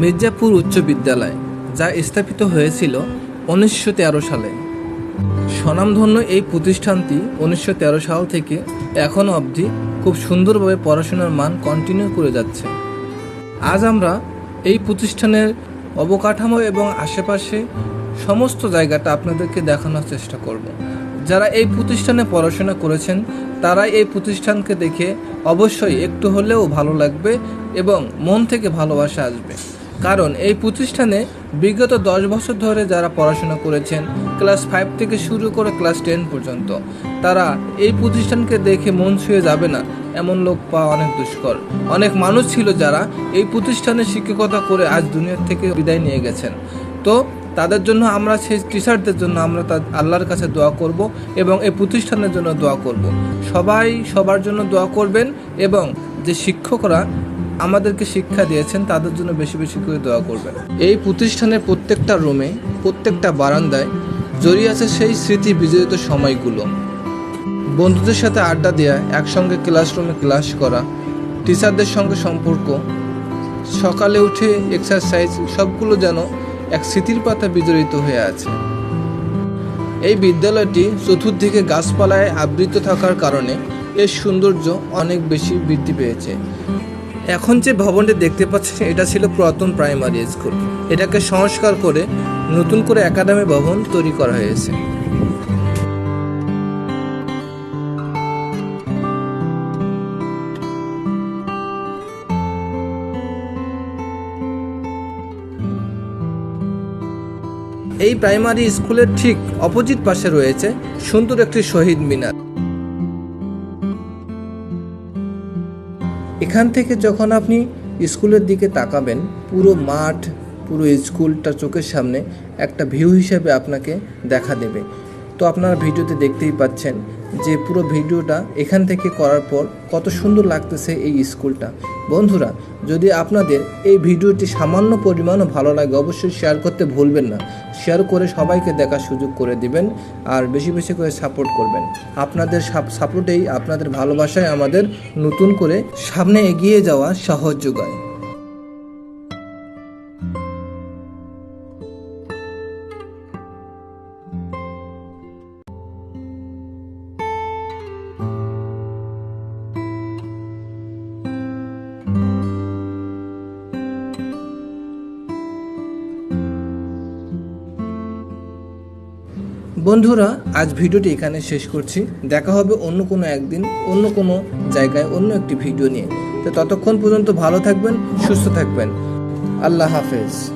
মির্জাপুর উচ্চ বিদ্যালয়, যা স্থাপিত হয়েছিল উনিশশো তেরো সালে। স্বনামধন্য এই প্রতিষ্ঠানটি উনিশশো তেরো সাল থেকে এখনও অবধি খুব সুন্দরভাবে পড়াশোনার মান কন্টিনিউ করে যাচ্ছে। আজ আমরা এই প্রতিষ্ঠানের অবকাঠামো এবং আশেপাশে সমস্ত জায়গাটা আপনাদেরকে দেখানোর চেষ্টা করব। যারা এই প্রতিষ্ঠানে পড়াশোনা করেছেন তারা এই প্রতিষ্ঠানকে দেখে অবশ্যই একটু হলেও ভালো লাগবে এবং মন থেকে ভালোবাসা আসবে। কারণ এই প্রতিষ্ঠানে বিগত দশ বছর ধরে যারা পড়াশোনা করেছেন, ক্লাস ফাইভ থেকে শুরু করে ক্লাস টেন পর্যন্ত, তারা এই প্রতিষ্ঠানকে দেখে মন ছুঁয়ে যাবে না, এমন লোক পাওয়া অনেক দুষ্কর। অনেক মানুষ ছিল যারা এই প্রতিষ্ঠানে শিক্ষকতা করে আজ দুনিয়ার থেকে বিদায় নিয়ে গেছেন। তো তাদের জন্য আমরা সেই টিচারদের জন্য আমরা তার আল্লাহর কাছে দোয়া করব এবং এই প্রতিষ্ঠানের জন্য দোয়া করব। সবাই সবার জন্য দোয়া করবেন এবং যে শিক্ষকরা আমাদেরকে শিক্ষা দিয়েছেন, তাদের জন্য বেশি বেশি করে দোয়া করবেন। এই প্রতিষ্ঠানের প্রত্যেকটা রুমে, প্রত্যেকটা বারান্দায় জড়িয়ে আছে সেই স্মৃতি বিজড়িত সময়গুলো। বন্ধুদের সাথে আড্ডা দেওয়া একসঙ্গে ক্লাসরুমে ক্লাস করা, টিচারদের সঙ্গে সম্পর্ক, সকালে উঠে এক্সারসাইজ সবগুলো যেন এক স্মৃতির পাতা বিজড়িত হয়ে আছে। এই বিদ্যালয়টি চতুর্দিকে গাছপালায় আবৃত থাকার কারণে এর সৌন্দর্য অনেক বেশি বৃদ্ধি পেয়েছে। এখন যে ভবনটি দেখতে পাচ্ছেন, এটা ছিল পুরাতন প্রাইমারি স্কুল এটাকে সংস্কার করে নতুন করে একাডেমি ভবন তৈরি করা হয়েছে। এই প্রাইমারি স্কুলের ঠিক অপোজিট পাশে রয়েছে সুন্দর একটি শহীদ মিনার। এখান থেকে যখন আপনি স্কুলের দিকে তাকাবেন, পুরো মাঠ, পুরো স্কুলটা চোখের সামনে একটা ভিউ হিসেবে আপনাকে দেখা দেবে। তো আপনারা ভিডিওতে দেখতেই পাচ্ছেন যে পুরো ভিডিওটা এখান থেকে করার পর কত সুন্দর লাগতেছে এই স্কুলটা। বন্ধুরা, যদি আপনাদের এই ভিডিওটি সামান্য পরিমাণও ভালো লাগে, অবশ্যই শেয়ার করতে ভুলবেন না। শেয়ার করে সবাইকে দেখার সুযোগ করে দিবেন আর বেশি বেশি করে সাপোর্ট করবেন। আপনাদের সাপোর্টেই, আপনাদের ভালোবাসায় আমাদের নতুন করে সামনে এগিয়ে যাওয়া সহজ যোগায় বন্ধুরা, আজ ভিডিওটি এখানে শেষ করছি। দেখা হবে অন্য কোনো একদিন, অন্য কোনো জায়গায় অন্য একটি ভিডিও নিয়ে। তো ততক্ষণ পর্যন্ত ভালো থাকবেন, সুস্থ থাকবেন। আল্লাহ হাফেজ।